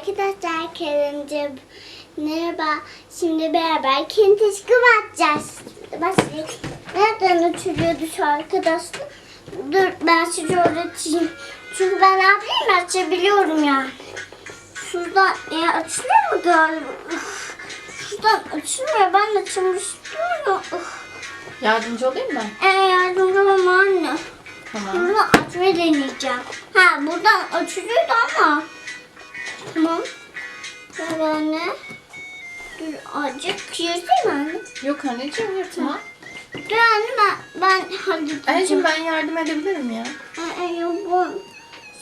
Arkadaşlar Kerim'ce merhaba. Şimdi beraber kendi aşkımı atacağız. Başlayalım. Nereden uçuruyordu arkadaşlar? Dur ben size öğreteyim. Çünkü ben abim açabiliyorum ya. Şuradan e, açılıyor mu galiba? Uf. Şuradan açılmıyor. Ben açılmıştım. Uf. Yardımcı olayım mı? E, yardımcı olma anne. Tamam. Bunu açmayı deneyeceğim. Ha buradan açılıyordu ama. Tamam. Ver anne. Dur azıcık yırtayım anne. Yok anneciğim yırtma. Dur anne ben, ben halledeceğim. Anneciğim ben yardım edebilirim ya. Ee, e, yok, bu-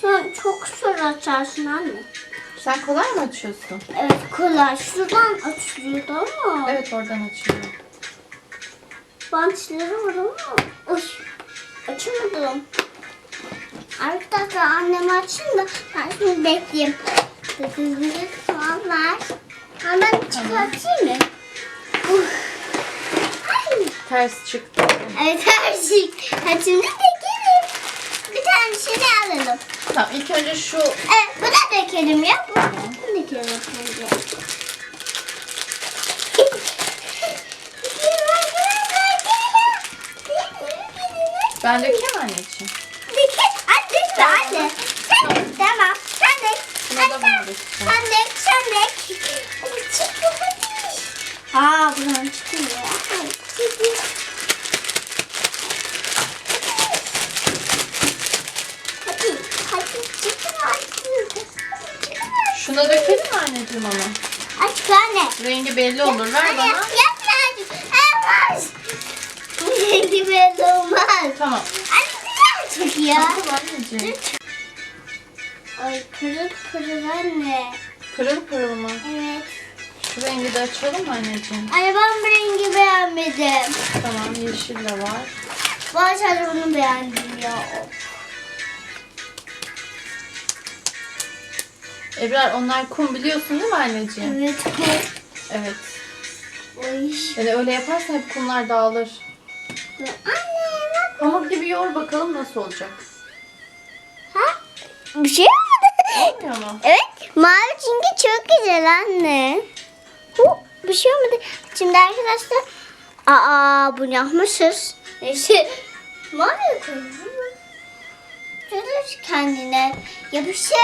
Sen çok zor açarsın anne. Sen kolay mı açıyorsun? Evet kolay. Şuradan açılıyordu ama. Evet oradan açılıyor. Bantları var ama. Uy. Açamadım. Arkadaşlar annem açsın da ben şimdi bekleyeyim. Dokuzuncu falan var. Ha ben çıkartayım mı? Uf. Ters çıktı. Evet her şey. Ha şimdi dökelim. Bir tanesini alalım. Tamam ilk önce şu Evet bu da dökelim ya. Bu bunu dökelim önce. ben dökeyim anneciğim. Dikkat anne anne. Sen de tamam. Sen de. Buna da Anne, de sen de. Hadi. Aa buradan çıkıyor. Hadi. Hadi çıkın artık. Şuna dökelim anneciğim ama? Aç anne. Rengi belli olur. Ver bana. Yapma. Olmaz. Rengi belli olmaz. Tamam. Anne güzel çıkıyor. Tamam anneciğim. Ay pırıl pırıl anne. Pırıl pırıl mı? Evet. Şu rengi de açalım mı anneciğim? Anne ben bu rengi beğenmedim. Tamam yeşil de var. Ben sadece onu beğendim ya. Ebrar onlar kum biliyorsun değil mi anneciğim? Evet bu. Evet. Oy. Yani öyle yaparsan hep kumlar dağılır. Anne bak. Hamur gibi yoğur bakalım nasıl olacak. Ha? Bir şey olmadı. Olmuyor mu? Evet. Mavi çünkü çok güzel anne. Hu, bir şey olmadı. Şimdi arkadaşlar. Aa bunu yapmışız. Neyse. Mavi koyalım. Şöyle kendine yapışır.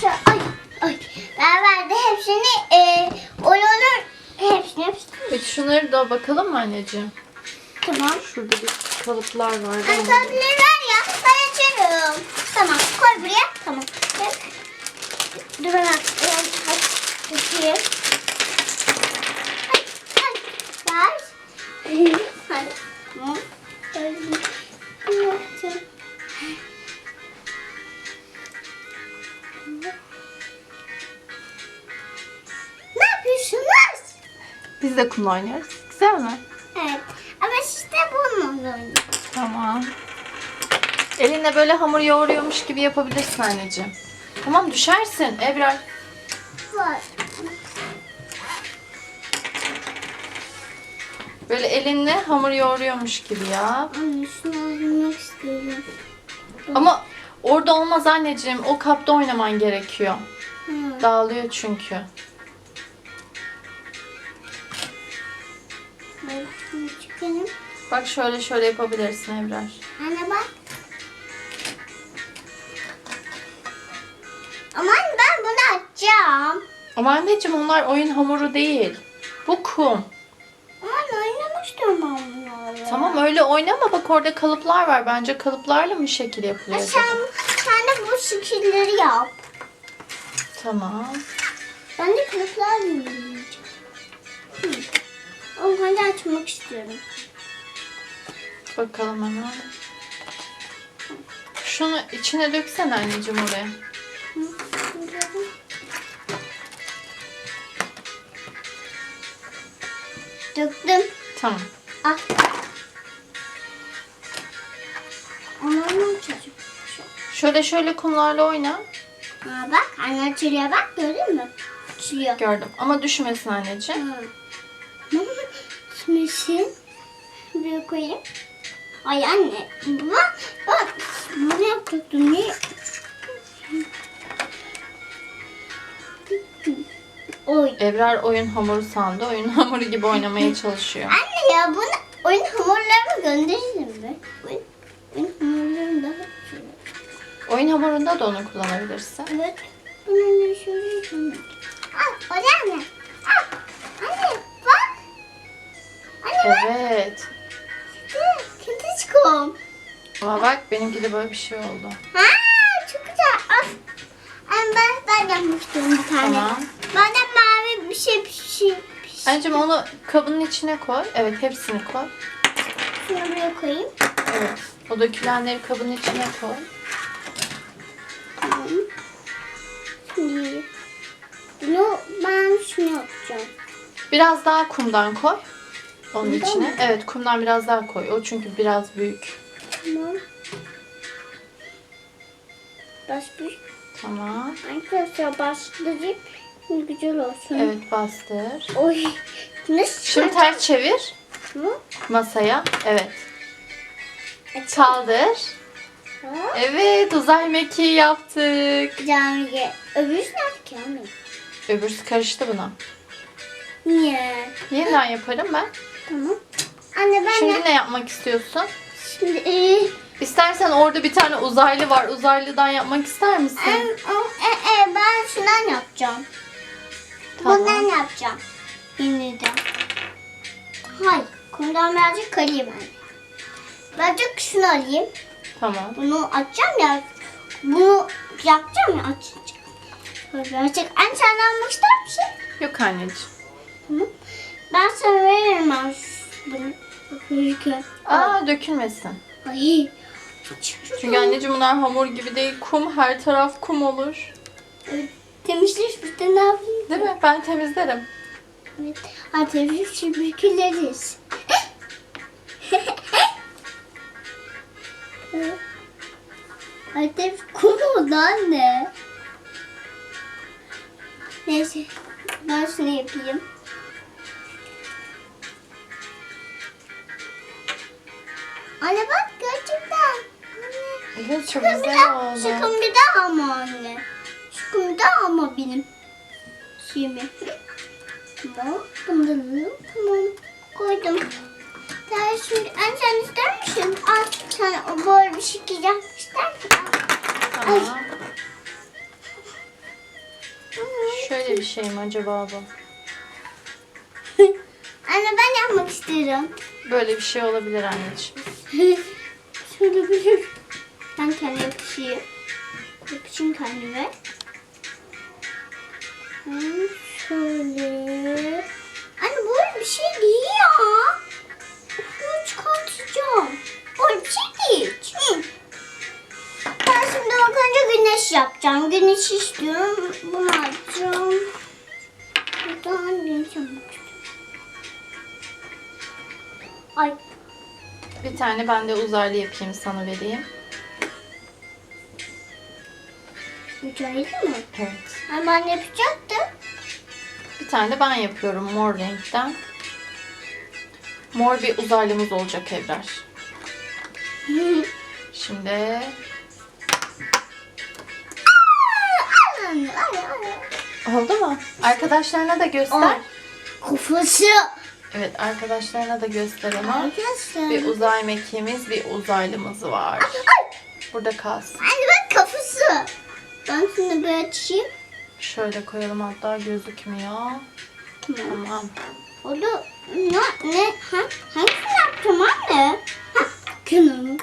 Şöyle ay ay. Ben de hepsini e, olur hepsini hepsini. Peki şunları da bakalım mı anneciğim? Tamam. Şurada bir kalıplar var. Ben tatlıları ver ya. Ben açarım. Tamam. Koy buraya. Tamam. Koy. Dur ben yaptım. Ne yapıyorsunuz? Biz de kumla oynuyoruz. Güzel mi? Evet. Ama de bununla oynayın. Tamam. Elinle böyle hamur yoğuruyormuş gibi yapabilirsin anneciğim. Tamam düşersin Ebrar. Var. Böyle elinle hamur yoğuruyormuş gibi ya. Anne şunu almak istiyorum. Ama orada olmaz anneciğim. O kapta oynaman gerekiyor. Hı. Dağılıyor çünkü. Ben şunu çıkarayım. Bak şöyle şöyle yapabilirsin Ebrar. Ama anneciğim onlar oyun hamuru değil. Bu kum. Oynamak istiyorum ben bunlarla. Tamam öyle oynama bak orada kalıplar var. Bence kalıplarla mı şekil yapılıyor? Ha, acaba? sen, sen de bu şekilleri yap. Tamam. Ben de. Hı. Ama hadi açmak istiyorum. Bakalım hemen. Şunu içine döksene anneciğim oraya. Hı. Döktüm. Tamam. Al. Aman çocuk. Şöyle şöyle kumlarla oyna. Ha bak anne açılıyor bak gördün mü? Açılıyor. Gördüm. Ama düşmesin anneciğim. Hı. Şimdi buraya koyayım. Ay anne bak bak bunu yapacaktım niye? Oy. Ebrar oyun hamuru sandı. Oyun hamuru gibi oynamaya çalışıyor. Anne ya bunu oyun hamurlarımı gönderelim mi? Oyun, oyun hamurlarını da Oyun hamurunda da onu kullanabilirsin. Evet. Bunu şöyle şöyle. Al o anne. Al. Anne bak. Anne bak. Evet. Kintiçkom. Ama bak benimki de böyle bir şey oldu. Ha çok güzel. Anne ben, ben yapmıştım bir tane. Tamam. Mavi bir şey bir şey. Bir şey. Anneciğim onu kabının içine koy. Evet hepsini koy. Şunu buraya koyayım. Evet. O dökülenleri kabın içine koy. Tamam. Şimdi bunu ben şunu yapacağım. Biraz daha kumdan koy. Onun Kumdan içine. mı? Evet kumdan biraz daha koy. O çünkü biraz büyük. Tamam. Başka Tamam. arkadaşlar başlayacak. Güzel olsun. Evet bastır. Oy. Nasıl Şimdi ters çevir mı? masaya. Evet. Kaldır. Evet uzay mekiği yaptık. Camiye. Öbürsü nerede ki anne? Öbürsü karıştı buna. Niye? Yeniden yaparım ben. Tamam. Anne ben Şimdi ne yapmak istiyorsun? şimdi e, İstersen orada bir tane uzaylı var. Uzaylıdan yapmak ister misin? o, e, e, ben şundan yapacağım. Tamam. Bundan yapacağım. Yeniden. Hayır. Kumdan birazcık alayım anne. Birazcık şunu alayım. Tamam. Bunu açacağım ya. Bunu yapacağım ya açacağım. Birazcık. Anne sen almak ister misin? Yok anneciğim. Tamam. Ben sana veririm ben bunu. Bakın. Aa dökülmesin. Ay. Çünkü anneciğim bunlar hamur gibi değil. Kum her taraf kum olur. Temizleşmiş de ne yapayım? Değil mi? Ben temizlerim. Evet. Ha temizleşmiş büküleriz. Ay temiz kum oldu anne. Neyse. Ben şunu yapayım. Anne bak gerçekten. Anne. Evet çok güzel oldu. şıkın bir daha ama anne. Daha ama benim şeyimi. Tamam, bunları tamam koydum. Sen şimdi, anne sen ister misin? Al sana o böyle bir şekil yap ister misin? Tamam. Şöyle bir şey mi acaba bu? Anne ben yapmak istiyorum. Böyle bir şey olabilir anneciğim. Şöyle bir Ben kendi yapışayım. Yapışayım kendime. Hmm, Şöyle. Anne böyle bir şey değil ya. Bunu çıkartacağım. Böyle bir şey değil. Hı. Ben şimdi ilk önce güneş yapacağım. Güneş istiyorum. Bunu açacağım. Buradan güneş istiyorum. Ay Bir tane ben de uzaylı yapayım sana vereyim. Mücahit mi? Evet. Ay ben yapacaktım. Bir tane de ben yapıyorum mor renkten. Mor bir uzaylımız olacak Ebrar. Şimdi oldu mu? Arkadaşlarına da göster. Kafası. Evet arkadaşlarına da göster. Arkadaşlar. Bir uzay mekiğimiz, bir uzaylımız var. Burada kalsın. Anne bak kafası. Ben şimdi böyle açayım. Şöyle koyalım hatta gözükmüyor. Tamam. Tamam. O da ne? ne? Ha? Hangisini yapacağım anne? Ha? Kenarı.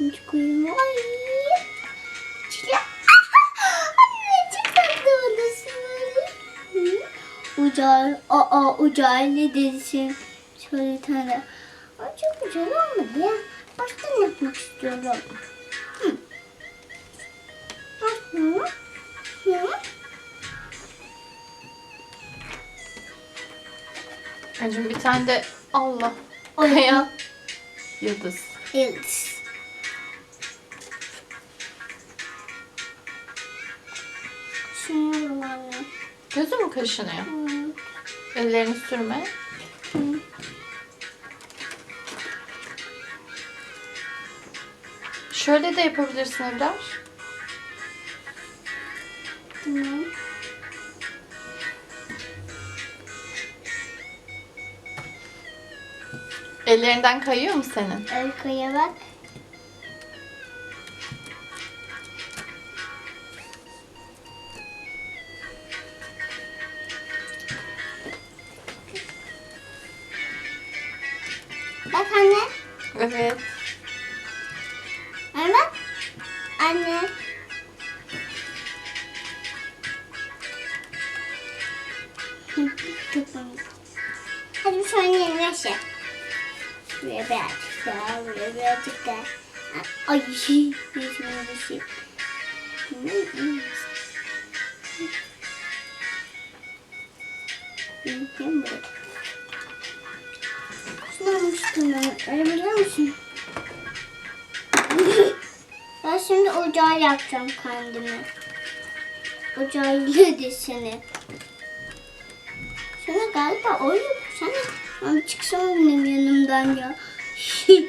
Hiç koyayım. Ay. Çile. Anne çok tatlı odası böyle. Hı. Ucay. Aa ucay ne dedisin? Şöyle bir tane. Ay çok güzel olmadı ya. Baştan yapmak istiyorum. Anneciğim bir tane de Allah. Ay. Kaya. Yıldız. Evet. Düşünüyorum anne. Gözü mü kaşınıyor? Hmm. Ellerini sürme. Hmm. Şöyle de yapabilirsin Ebrar. Ellerinden kayıyor mu senin? Arkaya bak. Bak anne. Evet. Kendime. Ocağıyla deseni. Sana galiba o yapsana. Ama çıksana benim yanımdan ya.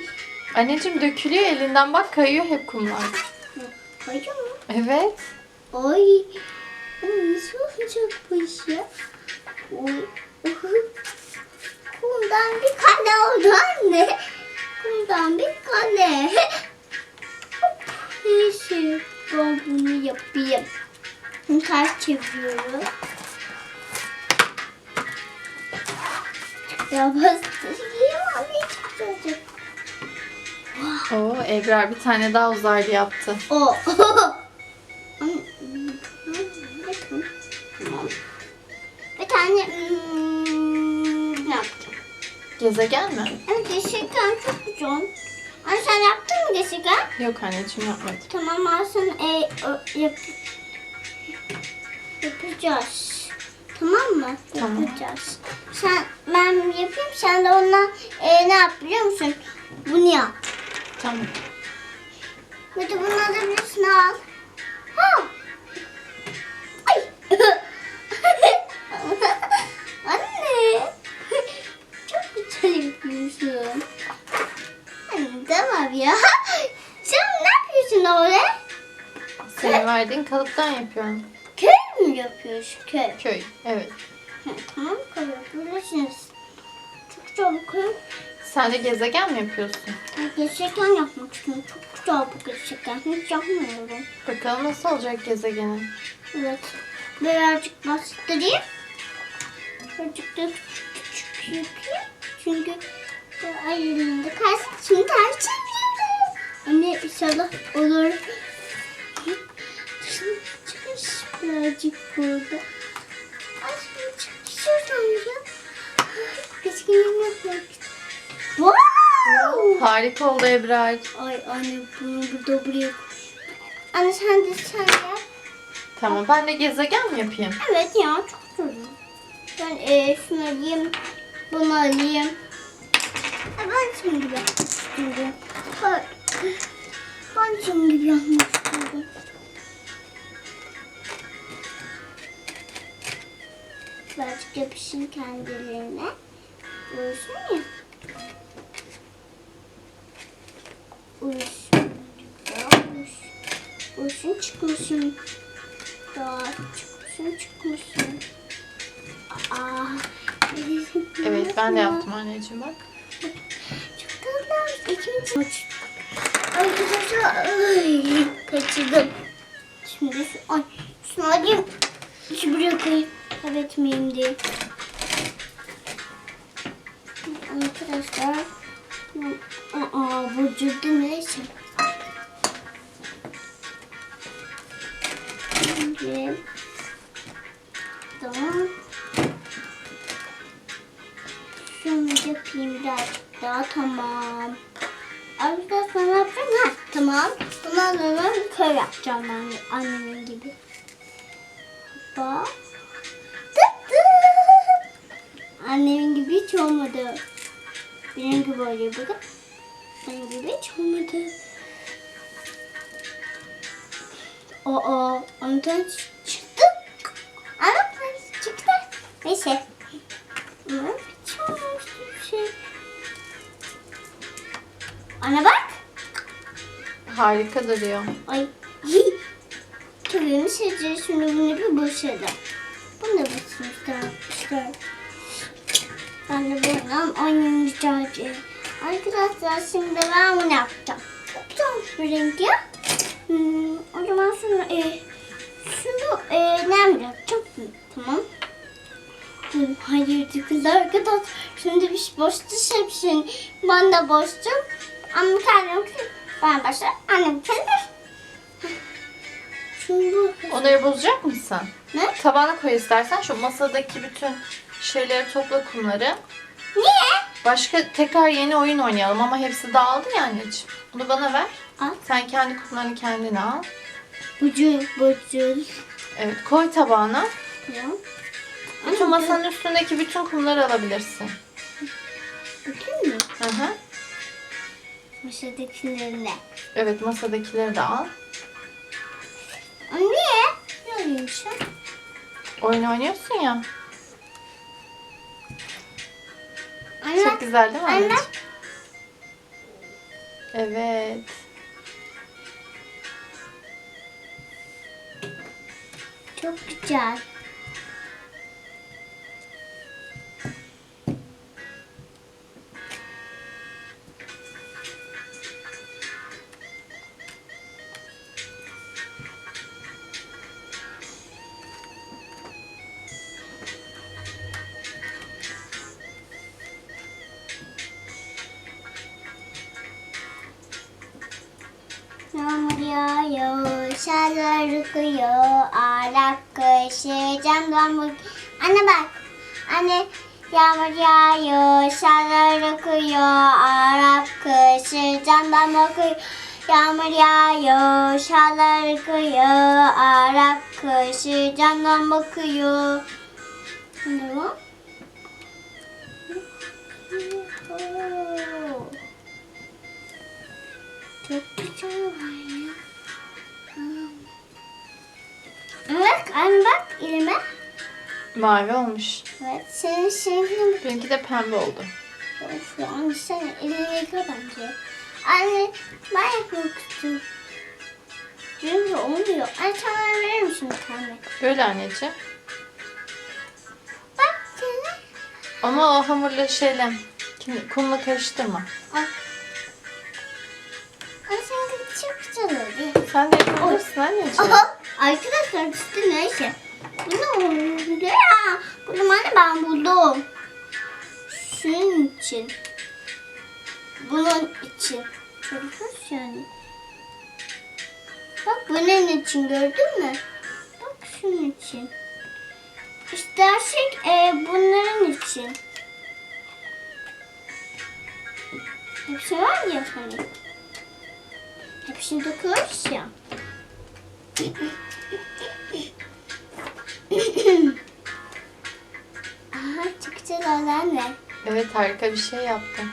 Anneciğim dökülüyor elinden bak kayıyor hep kumlar. Kayıyor mu? Evet. Ay. Ay nasıl olacak bu iş ya? Oy. Kumdan bir kale oldu anne. Kumdan bir kale. Neyse ben bunu yapayım. Ters çeviriyorum. Ya bastırayım. Oo Ebrar bir tane daha uzaylı yaptı. O. Bir tane hmm, ne yapacağım? Gezegen mi? Evet gerçekten çok güzel. Anne sen yaptın mı gerçekten? Yok anneciğim yapmadım. Tamam sana e, o, yap, yapacağız. Tamam mı? Tamam. Yapacağız. Sen ben yapayım sen de ondan e, ne yap biliyor musun? Bunu yap. Tamam. Hadi bunun da birisini al. Ha. Ay. Anne. Çok güzel yapıyorsun. Tamam ya. Sen ne yapıyorsun oraya? Senin verdiğin kalıptan yapıyorum. Köy mü yapıyorsun köy? Köy. Evet. Hı, tamam köy yapabilirsiniz. Çok çabuk köy. Sen de gezegen mi yapıyorsun? Gerçekten yapmak istiyorum. Çok güzel bu gerçekten. Hiç yapmıyorum. Bakalım nasıl olacak gezegenin. Evet. Birazcık bastırayım. Birazcık da küçük yapayım. Çünkü bu ay elimde kalsın. Şimdi ters çeviriyorum. Anne inşallah olur. Şimdi çıkış birazcık burada. Şimdi çıkış şuradan ya. Keskinliğimi yapmak Wow! Harika oldu Ebrar. Ay anne bunu burada buraya Anne sen de sen yap. Tamam ben de gezegen mi yapayım? Evet ya çok güzel. Ben e, şunu alayım. Bunu alayım. Ha, ben senin gibi yapmak istiyorum. Ha, Ben senin gibi istiyorum. Birazcık yapışın kendilerine. Uyusun ya. Uyusun. Uyusun. Uyusun çıkmasın. Daha çıkmasın çıkmasın. Aa. Evet ben de yaptım anneciğim bak. İkinci maç. Arkadaşlar ay, kaçırdım. Şimdi şu, ay, şunu alayım. Şu buraya koyayım. Kaybetmeyeyim diye. Arkadaşlar. Aa, bu ciddi neyse. Şimdi. Tamam. Şunu yapayım birazcık daha tamam. Arkadaşlar ne yapacağım? Ha, tamam. Bundan sonra köy yapacağım ben annemin gibi. Hoppa. Tıt tıt. Annemin gibi hiç olmadı. Benim gibi oluyor bakın. Benim gibi hiç olmadı. Aa, ondan çıktı. Ama çıktı. Neyse. Ama Ana bak. Harika duruyor. Ay. Köyümü seçeceğiz. Şimdi bunu bir boşadım. Bunu da boşamışlar. İşte. Ben de buradan oynamayacağım. Arkadaşlar şimdi ben bunu yapacağım. Yapacağım bir renk ya. Hmm, o zaman şunu, e, şunu e, nem yapacağım. Tamam. Hayır kız arkadaş. Şimdi bir boştu hepsini. Ben de boştum. Ama kendim ben başlarım. Annem kendi. Şimdi bu. Onları bozacak mısın? Ne? Tabağına koy istersen. Şu masadaki bütün şeyleri topla kumları. Niye? Başka tekrar yeni oyun oynayalım ama hepsi dağıldı ya anneciğim. Bunu bana ver. Al. Sen kendi kumlarını kendine al. Bucu, bucu. Evet koy tabağına. Ya. Bütün masanın üstündeki bütün kumları alabilirsin. Bütün mü? Hı hı. Masadaki Evet masadakileri de al. Niye? Ne oluyorsun? Oyun oynuyorsun ya. Anne, Çok güzel değil mi Anne. anneciğim? Evet. çok güzel. Yağmur yağıyor, şarlar akıyor, ağlak kışı camdan. Anne bak, anne yağmur yağıyor, şarlar akıyor, ağlak kışı camdan bakıyor. Yağmur yağıyor, şarlar akıyor, ağlak kışı camdan bakıyor. Ne? Var ya. Evet, anne bak elime. Mavi olmuş. Evet, senin senin Benimki de pembe oldu. Of ya, anne sen elini yıka bence. Anne, ben yapmak istiyorum. Çünkü olmuyor. Anne sana verir misin bir tane? Böyle anneciğim. Bak sana. Ama o hamurla şeyle kumla karıştırma. Al. Sen de yapabilirsin anneciğim. Aha, arkadaşlar işte neyse. Bu ne oldu ya? Bunu anne ben buldum. Şunun için. Bunun için. Hoş yani. Bak bunun için gördün mü? Bak şunun için. İstersek e, bunların için. Hepsi var ya hani. Hepsini döküyoruz ya. Aha oldu anne. Evet harika bir şey yaptın.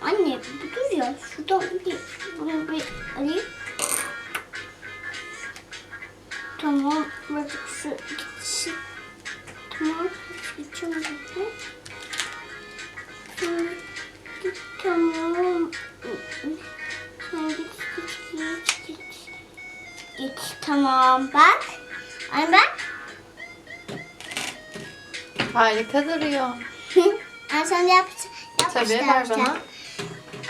Anne bu dur ya şuradan bir bunu bir alayım. Tamam bak şu gitsin. Tamam geçiyorum. Şimdi git tamam. Sen. Git tamam bak. Anne bak. Harika duruyor. Anne sen de yap. yap Tabii ver bana.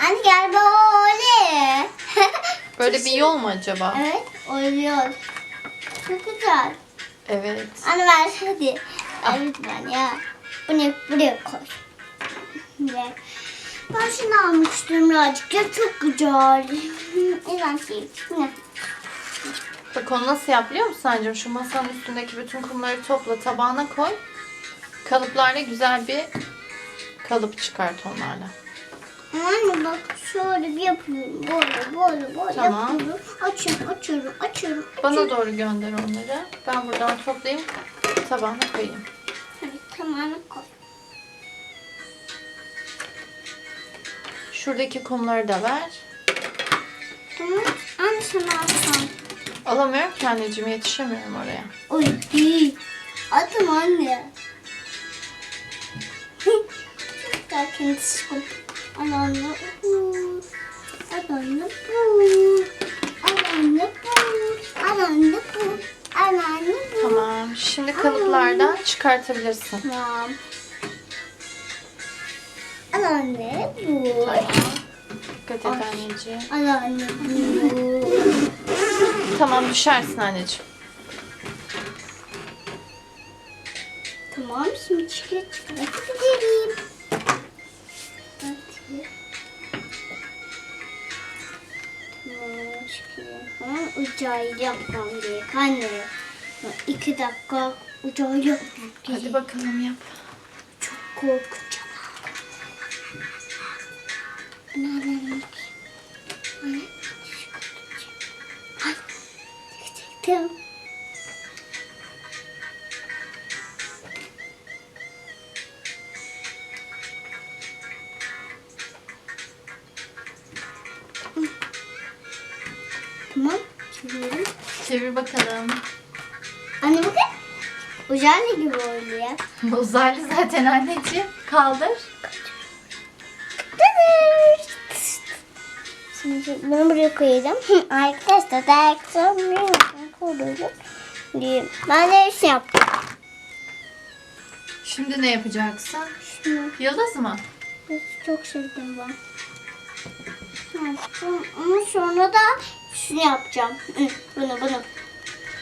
Anne gel böyle. Böyle bir yol mu acaba? evet oluyor. Çok güzel. Evet. Anne ver hadi. Ah. Ay lütfen ya. Bunu buraya koy. Ve ben şunu almıştım birazcık ya çok güzel. Evet değil. Ne? Bak onu nasıl yap biliyor musun anneciğim? Şu masanın üstündeki bütün kumları topla tabağına koy. Kalıplarla güzel bir kalıp çıkart onlarla. Anne bak şöyle bir yapıyorum. Böyle böyle böyle Tamam. yapıyorum. Açıyorum açıyorum açıyorum. Bana doğru gönder onları. Ben buradan toplayayım tabağına koyayım. Tamam koy. Şuradaki kumları da ver. Tamam. Anne sana alsam. Alamıyorum ki anneciğim yetişemiyorum oraya. Oy iyi. Atım anne. Güzel kendisi. Anne bu. Anne bu. Anne bu. Anne bu. Anne bu. Tamam. Şimdi kalıplardan çıkartabilirsin. Tamam. Anne bu. Dikkat et anneciğim. Anne bu. Tamam düşersin anneciğim. Tamam şimdi çıkıyor. Gidelim. Tamam ucağı yapmam gerek anne. İki dakika ucağı yapmam gerek. Hadi bakalım yap. Çok korkunç ama. Anneannem Anne. Çıktım. Tamam. Çeviriyorum. Çevir bakalım. Anne bakın. Ucağıyla gibi oluyor. Uzaylı zaten anneciğim. Kaldır. Şimdi bunu buraya koyacağım. Arkadaşlar bir koyuyorum. Diyeyim. Ben de şey yaptım. Şimdi ne yapacaksın? Şunu Yıldız mı? çok sevdim ben. Yaptım? Ama sonra da şunu yapacağım. Bunu bunu.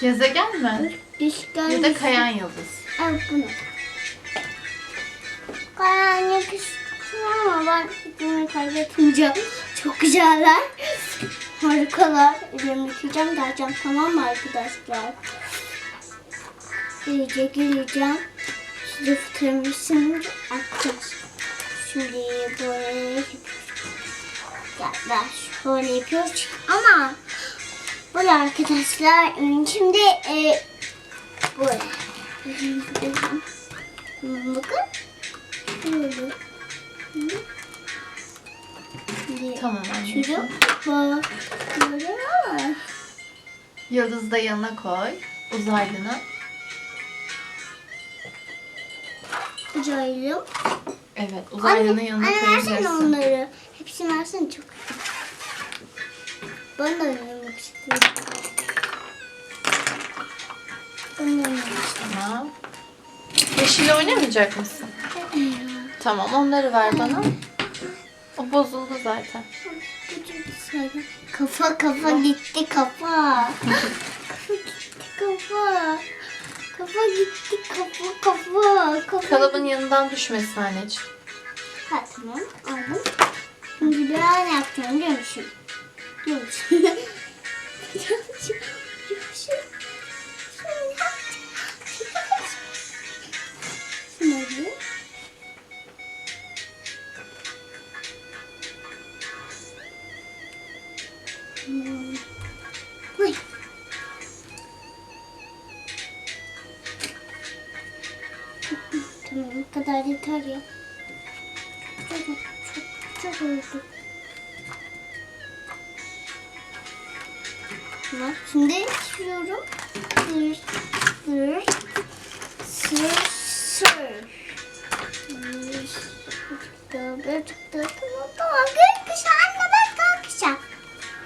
Gezegen mi? Düşgen. Ya da kayan yıldız. Evet bunu. Karanlık istiyorum ama ben bunu kaybetmeyeceğim. Çok güzeller. Harikalar. Elimi yıkayacağım geleceğim tamam mı arkadaşlar? İyice gireceğim. Size fotoğrafını atacağız. Şimdi böyle yapıyoruz. Ya ben şöyle yapıyoruz. Ama böyle arkadaşlar şimdi e, böyle. Bakın. Böyle. Şimdi Tamam Şurada anneciğim. bak. Böyle var. Yıldızı da yanına koy. Uzaylını. Uzaylım. Evet uzaylının yanına anne koyacaksın. onları. Hepsini versene çok. Ben de oynamak istiyorum. Tamam. Yeşil oynamayacak mısın? Tamam onları ver bana. O bozuldu zaten. Kafa kafa gitti kafa. kafa gitti kafa. Kafa gitti kafa kafa. Kafa Kalıbın yanından düşmesin anneciğim. Ha tamam aldım. Şimdi ben ne yapacağım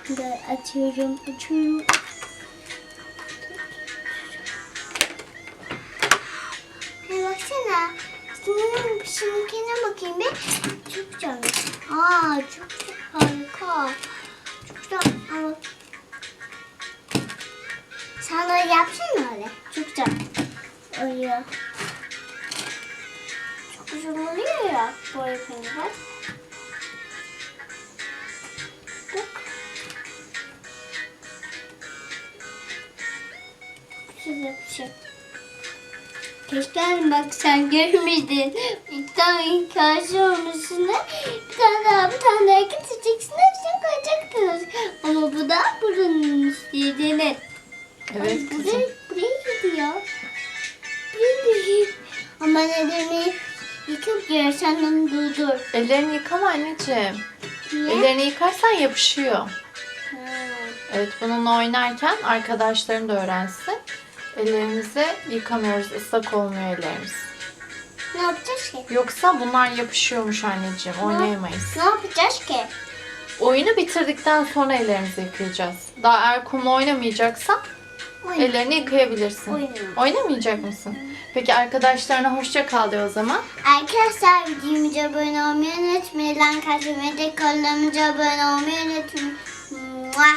Şimdi açıyorum, açıyorum. Hey baksana. Şimdi şimdikine bakayım bir. Çok güzel. Aa çok çok harika. Çok güzel. Ama sen de yapsana öyle. Çok güzel. Oluyor. Çok güzel oluyor ya. Böyle yapınca. Hani bak sen görmedin. Bir tane karşı olmasını bir tane daha bir tane daha getireceksin hepsini koyacaktınız. Ama bu da buranın istediğini. Evet Ay, kızım. buraya, buraya gidiyor. Buraya gidiyor. Ama ellerini yıkıp yersen onu durdur. Ellerini yıkama anneciğim. Niye? Ellerini yıkarsan yapışıyor. Ha. Evet bununla oynarken arkadaşların da öğrensin. Ellerimizi yıkamıyoruz. ıslak olmuyor ellerimiz. Ne yapacağız ki? Yoksa bunlar yapışıyormuş anneciğim. Oynayamayız. Ne yapacağız ki? Oyunu bitirdikten sonra ellerimizi yıkayacağız. Daha eğer kumla oynamayacaksan Oyun. ellerini yıkayabilirsin. Oynayalım. Oynamayacak mısın? Peki arkadaşlarına hoşça kal de o zaman. Arkadaşlar videomuza abone olmayı unutmayın. Like atmayı, dekorlarımıza abone olmayı unutmayın. Muah.